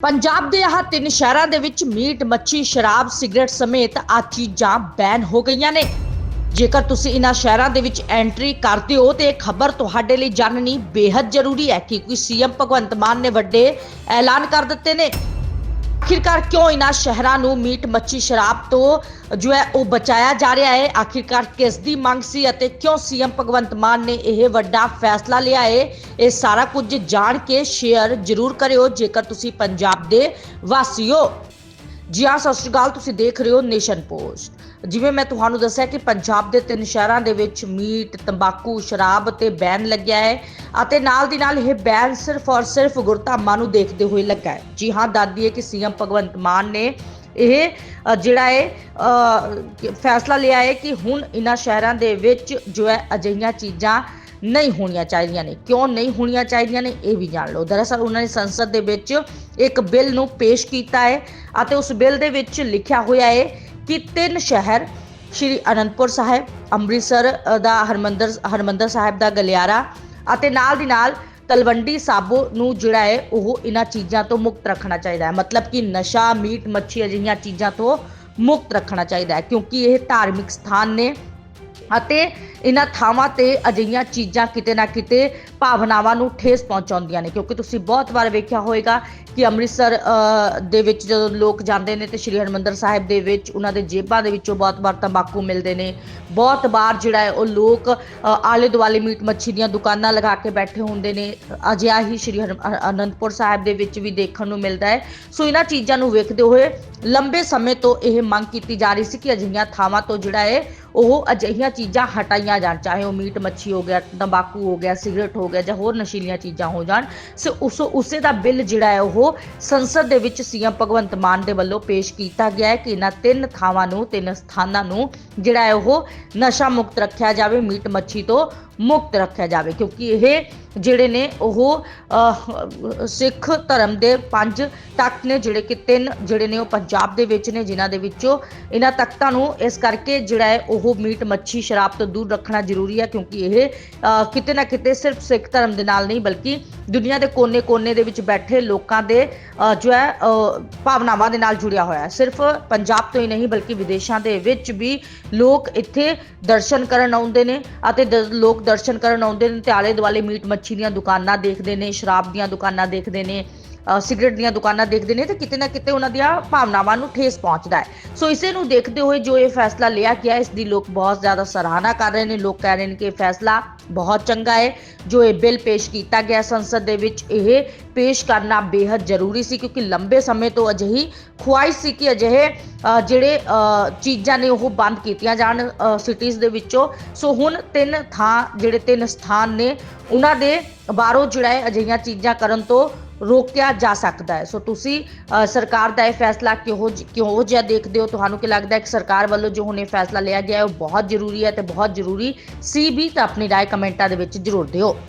ਪੰਜਾਬ ਦੇ ਆਹ ਤਿੰਨ ਸ਼ਹਿਰਾਂ ਦੇ ਵਿੱਚ ਮੀਟ, ਮੱਛੀ, ਸ਼ਰਾਬ, ਸਿਗਰਟ ਸਮੇਤ ਆ ਚੀਜ਼ਾਂ ਬੈਨ ਹੋ ਗਈਆਂ ਨੇ। ਜੇਕਰ ਤੁਸੀਂ ਇਹਨਾਂ ਸ਼ਹਿਰਾਂ ਦੇ ਵਿੱਚ ਐਂਟਰੀ ਕਰਦੇ ਹੋ ਤੇ ਇਹ ਖਬਰ ਤੁਹਾਡੇ ਲਈ ਜਾਣਨੀ ਬੇहद ਜ਼ਰੂਰੀ ਹੈ ਕਿਉਂਕਿ ਸੀਐਮ ਭਗਵੰਤ ਮਾਨ ਨੇ ਵੱਡੇ ਐਲਾਨ ਕਰ ਦਿੱਤੇ ਨੇ। ਆਖਿਰਕਾਰ ਕਿਉਂ ਇਹਨਾਂ ਸ਼ਹਿਰਾਂ ਨੂੰ ਮੀਟ ਮੱਛੀ ਸ਼ਰਾਬ ਤੋਂ ਜੋ ਹੈ ਉਹ ਬਚਾਇਆ ਜਾ ਰਿਹਾ ਹੈ? ਆਖਿਰਕਾਰ ਕਿਸ ਦੀ ਮੰਗ ਸੀ ਅਤੇ ਕਿਉਂ ਸੀਐਮ ਭਗਵੰਤ ਮਾਨ ਨੇ ਇਹ ਵੱਡਾ ਫੈਸਲਾ ਲਿਆ ਹੈ? ਇਹ ਸਾਰਾ ਕੁਝ ਜਾਣ ਕੇ ਸ਼ੇਅਰ ਜ਼ਰੂਰ ਕਰਿਓ, ਜੇਕਰ ਤੁਸੀਂ ਪੰਜਾਬ ਦੇ ਵਾਸੀ ਹੋ ਜੀ ਹਾਂ, ਸਤਿ ਸ਼੍ਰੀ ਅਕਾਲ, ਤੁਸੀਂ ਦੇਖ ਰਹੇ ਹੋ ਨੇਸ਼ਨ ਪੋਸਟ। ਜਿਵੇਂ ਮੈਂ ਤੁਹਾਨੂੰ ਦੱਸਿਆ ਕਿ ਪੰਜਾਬ ਦੇ ਤਿੰਨ ਸ਼ਹਿਰਾਂ ਦੇ ਵਿੱਚ ਮੀਟ, ਤੰਬਾਕੂ, ਸ਼ਰਾਬ ਤੇ ਬੈਨ ਲੱਗਿਆ ਹੈ ਅਤੇ ਨਾਲ ਦੀ ਨਾਲ ਇਹ ਬੈਨ ਸਿਰਫ ਔਰ ਸਿਰਫ ਗੁਰਧਾਮਾਂ ਨੂੰ ਦੇਖਦੇ ਹੋਏ ਲੱਗਾ ਹੈ। ਜੀ ਹਾਂ ਦੱਸਦੀ ਹੈ ਕਿ ਸੀਐਮ ਭਗਵੰਤ ਮਾਨ ਨੇ ਇਹ ਜਿਹੜਾ ਹੈ ਫੈਸਲਾ ਲਿਆ ਹੈ ਕਿ ਹੁਣ ਇਹਨਾਂ ਸ਼ਹਿਰਾਂ ਦੇ ਵਿੱਚ ਜੋ ਹੈ ਅਜਿਹੀਆਂ ਚੀਜ਼ਾਂ ਨਹੀਂ ਹੋਣੀਆਂ ਚਾਹੀਦੀਆਂ ਨੇ। ਕਿਉਂ ਨਹੀਂ ਹੋਣੀਆਂ ਚਾਹੀਦੀਆਂ ਨੇ, ਇਹ ਵੀ ਜਾਣ ਲਓ। ਦਰਅਸਲ ਉਹਨਾਂ ਨੇ ਸੰਸਦ ਦੇ ਵਿੱਚ ਇੱਕ ਬਿੱਲ ਨੂੰ ਪੇਸ਼ ਕੀਤਾ ਹੈ ਅਤੇ ਉਸ ਬਿੱਲ ਦੇ ਵਿੱਚ ਲਿਖਿਆ ਹੋਇਆ ਹੈ ਕਿ ਤਿੰਨ ਸ਼ਹਿਰ, ਸ਼੍ਰੀ ਅਨੰਦਪੁਰ ਸਾਹਿਬ, ਅੰਮ੍ਰਿਤਸਰ ਦਾ ਹਰਮੰਦਰ ਹਰਮੰਦਰ ਸਾਹਿਬ ਦਾ ਗਲਿਆਰਾ ਅਤੇ ਨਾਲ ਦੀ ਨਾਲ ਤਲਵੰਡੀ ਸਾਬੋ ਨੂੰ ਜਿਹੜਾ ਹੈ, ਉਹ ਇਹਨਾਂ ਚੀਜ਼ਾਂ ਤੋਂ ਮੁਕਤ ਰੱਖਣਾ ਚਾਹੀਦਾ ਹੈ। ਮਤਲਬ ਕਿ ਨਸ਼ਾ, ਮੀਟ, ਮੱਛੀ ਅਜਿਹੀਆਂ ਚੀਜ਼ਾਂ ਤੋਂ ਮੁਕਤ ਰੱਖਣਾ ਚਾਹੀਦਾ ਹੈ, ਕਿਉਂਕਿ ਇਹ ਧਾਰਮਿਕ ਸਥਾਨ ਨੇ ਅਤੇ ਇਹਨਾਂ ਥਾਵਾਂ ਤੇ ਅਜਿਹੀਆਂ ਚੀਜ਼ਾਂ ਕਿਤੇ ਨਾ ਕਿਤੇ ਭਾਵਨਾਵਾਂ ਨੂੰ ਠੇਸ ਪਹੁੰਚਾਉਂਦੀਆਂ ਨੇ, ਕਿਉਂਕਿ ਤੁਸੀਂ ਬਹੁਤ ਵਾਰ ਵੇਖਿਆ ਹੋਵੇਗਾ ਕਿ ਅੰਮ੍ਰਿਤਸਰ ਦੇ ਵਿੱਚ ਜਦੋਂ ਲੋਕ ਜਾਂਦੇ ਨੇ ਤੇ ਸ਼੍ਰੀ ਹਰਿਮੰਦਰ ਸਾਹਿਬ ਦੇ ਵਿੱਚ ਉਹਨਾਂ ਦੇ ਜੇਬਾਂ ਦੇ ਵਿੱਚੋਂ ਬਹੁਤ ਵਾਰ ਤੰਬਾਕੂ ਮਿਲਦੇ ਨੇ। ਬਹੁਤ ਵਾਰ ਜਿਹੜਾ ਹੈ ਉਹ ਲੋਕ ਆਲੇ ਦੁਆਲੇ ਮੀਟ ਮੱਛੀ ਦੀਆਂ ਦੁਕਾਨਾਂ ਲਗਾ ਕੇ ਬੈਠੇ ਹੁੰਦੇ ਨੇ। ਅਜਿਹਾ ਹੀ ਸ਼੍ਰੀ ਹਰਿ- ਅਨੰਦਪੁਰ ਸਾਹਿਬ ਦੇ ਵਿੱਚ ਵੀ ਦੇਖਣ ਨੂੰ ਮਿਲਦਾ ਹੈ। ਸੋ ਇਹਨਾਂ ਚੀਜ਼ਾਂ ਨੂੰ ਵੇਖਦੇ ਹੋਏ ਲੰਬੇ ਸਮੇਂ ਤੋਂ ਇਹ ਮੰਗ ਕੀਤੀ ਜਾ ਰਹੀ ਸੀ ਕਿ ਅਜਿਹੀਆਂ ਥਾਵਾਂ ਤੋਂ ਜਿਹੜਾ ਹੈ ਉਹ ਅਜਿਹੀਆਂ ਚੀਜ਼ਾਂ ਹਟਾਈਆਂ ਜਾਣ, ਚਾਹੇ ਉਹ ਮੀਟ ਮੱਛੀ ਹੋ ਗਿਆ, ਤੰਬਾਕੂ ਹੋ ਗਿਆ, ਸਿਗਰਟ ਹੋ ਗਿਆ ਜਾਂ ਹੋਰ ਨਸ਼ੀਲੀਆਂ ਚੀਜ਼ਾਂ ਹੋ ਜਾਣ, ਸੋ ਉਸ, ਉਸੇ ਦਾ ਬਿੱਲ ਜਿਹੜਾ ਹੈ ਉਹ ਸੰਸਦ ਦੇ ਵਿੱਚ ਸੀਐਮ ਭਗਵੰਤ ਮਾਨ ਦੇ ਵੱਲੋਂ ਪੇਸ਼ ਕੀਤਾ ਗਿਆ ਹੈ ਕਿ ਇਹਨਾਂ ਤਿੰਨ ਥਾਵਾਂ ਨੂੰ, ਤਿੰਨ ਸਥਾਨਾਂ ਨੂੰ ਜਿਹੜਾ ਹੈ ਉਹ ਨਸ਼ਾ ਮੁਕਤ ਰੱਖਿਆ ਜਾਵੇ, ਮੀਟ ਮੱਛੀ ਤੋਂ ਮੁਕਤ ਰੱਖਿਆ ਜਾਵੇ, ਕਿਉਂਕਿ ਇਹ ਜਿਹੜੇ ਨੇ ਉਹ ਸਿੱਖ ਧਰਮ ਦੇ ਪੰਜ ਤਖਤ ਨੇ ਜਿਹੜੇ ਕਿ ਤਿੰਨ ਜਿਹੜੇ ਨੇ ਉਹ ਪੰਜਾਬ ਦੇ ਵਿੱਚ ਨੇ, ਜਿਨ੍ਹਾਂ ਦੇ ਵਿੱਚੋਂ ਇਹਨਾਂ ਤਖਤਾਂ ਨੂੰ ਇਸ ਕਰਕੇ ਜਿਹੜਾ ਹੈ ਉਹ ਮੀਟ, ਮੱਛੀ, ਸ਼ਰਾਬ ਤੋਂ ਦੂਰ ਰੱਖਣਾ ਜ਼ਰੂਰੀ ਹੈ ਕਿਉਂਕਿ ਇਹ ਕਿਤੇ ਨਾ ਕਿਤੇ ਸਿਰਫ ਸਿੱਖ ਧਰਮ ਦੇ ਨਾਲ ਨਹੀਂ ਬਲਕਿ ਦੁਨੀਆ ਦੇ ਕੋਨੇ-ਕੋਨੇ ਦੇ ਵਿੱਚ ਬੈਠੇ ਲੋਕਾਂ ਦੇ ਜੋ ਹੈ ਭਾਵਨਾਵਾਂ ਦੇ ਨਾਲ ਜੁੜਿਆ ਹੋਇਆ ਹੈ। ਸਿਰਫ ਪੰਜਾਬ ਤੋਂ ਹੀ ਨਹੀਂ ਬਲਕਿ ਵਿਦੇਸ਼ਾਂ ਦੇ ਵਿੱਚ ਵੀ ਲੋਕ ਇੱਥੇ ਦਰਸ਼ਨ ਕਰਨ ਆਉਂਦੇ ਨੇ ਅਤੇ ਦ- ਲੋਕ ਦਰਸ਼ਨ ਕਰਨ ਆਉਂਦੇ ਨੇ ਤੇ ਆਲੇ ਦੁਆਲੇ ਮੀਟ ਮੱਛੀ ਦੀਆਂ ਦੁਕਾਨਾਂ ਦੇਖਦੇ ਨੇ, ਸ਼ਰਾਬ ਦੀਆਂ ਦੁਕਾਨਾਂ ਦੇਖਦੇ ਨੇ ਸਿਗਰਟ ਦੀਆਂ ਦੁਕਾਨਾਂ ਦੇਖਦੇ ਨੇ ਤੇ ਕਿਤੇ ਨਾ ਕਿਤੇ ਉਹਨਾਂ ਦੀਆਂ ਭਾਵਨਾਵਾਂ ਨੂੰ ਠੇਸ ਪਹੁੰਚਦਾ ਹੈ। ਸੋ ਇਸੇ ਨੂੰ ਦੇਖਦੇ ਹੋਏ ਜੋ ਇਹ ਫੈਸਲਾ ਲਿਆ ਗਿਆ, ਇਸ ਦੀ ਲੋਕ ਬਹੁਤ ਜ਼ਿਆਦਾ ਸਰਾਹਨਾ ਕਰ ਰਹੇ ਨੇ। ਲੋਕ ਕਹਿ ਰਹੇ ਨੇ ਕਿ ਇਹ ਫੈਸਲਾ ਬਹੁਤ ਚੰਗਾ ਹੈ, ਜੋ ਇਹ ਬਿੱਲ ਪੇਸ਼ ਕੀਤਾ ਗਿਆ ਸੰਸਦ ਦੇ ਵਿੱਚ, ਇਹ ਪੇਸ਼ ਕਰਨਾ ਬੇहद ਜ਼ਰੂਰੀ ਸੀ, ਕਿਉਂਕਿ ਲੰਬੇ ਸਮੇਂ ਤੋਂ ਅਜਿਹੀ ਖੁਆਇਸ਼ ਸੀ ਕਿ ਅਜਿਹੇ ਜਿਹੜੇ ਚੀਜ਼ਾਂ ਨੇ ਉਹ ਬੰਦ ਕੀਤੀਆਂ ਜਾਣ ਸਿਟੀਜ਼ ਦੇ ਵਿੱਚੋਂ। ਸੋ ਹੁਣ ਤਿੰਨ ਥਾਂ, ਜਿਹੜੇ ਤਿੰਨ ਸਥਾਨ ਨੇ, ਉਹਨਾਂ ਦੇ ਬਾਹਰੋਂ ਜਿਹੜਾ ਹੈ ਅਜਿਹੀਆਂ ਚੀਜ਼ਾਂ ਕਰਨ ਤੋਂ ਰੋਕਿਆ ਜਾ ਸਕਦਾ ਹੈ। ਸੋ ਤੁਸੀਂ ਸਰਕਾਰ ਦਾ ਇਹ ਫੈਸਲਾ ਕਿਹੋ ਜਿ- ਕਿਹੋ ਜਿਹਾ ਦੇਖਦੇ ਹੋ? ਤੁਹਾਨੂੰ ਕੀ ਲੱਗਦਾ ਹੈ ਕਿ ਸਰਕਾਰ ਵੱਲੋਂ ਜੋ ਹੁਣ ਇਹ ਫੈਸਲਾ ਲਿਆ ਗਿਆ ਹੈ, ਉਹ ਬਹੁਤ ਜ਼ਰੂਰੀ ਹੈ ਤੇ ਬਹੁਤ ਜ਼ਰੂਰੀ ਸੀ ਵੀ ਤਾਂ ਆਪਣੀ ਰਾਏ ਕਮੈਂਟਾਂ ਦੇ ਵਿੱਚ ਜ਼ਰੂਰ ਦਿਓ।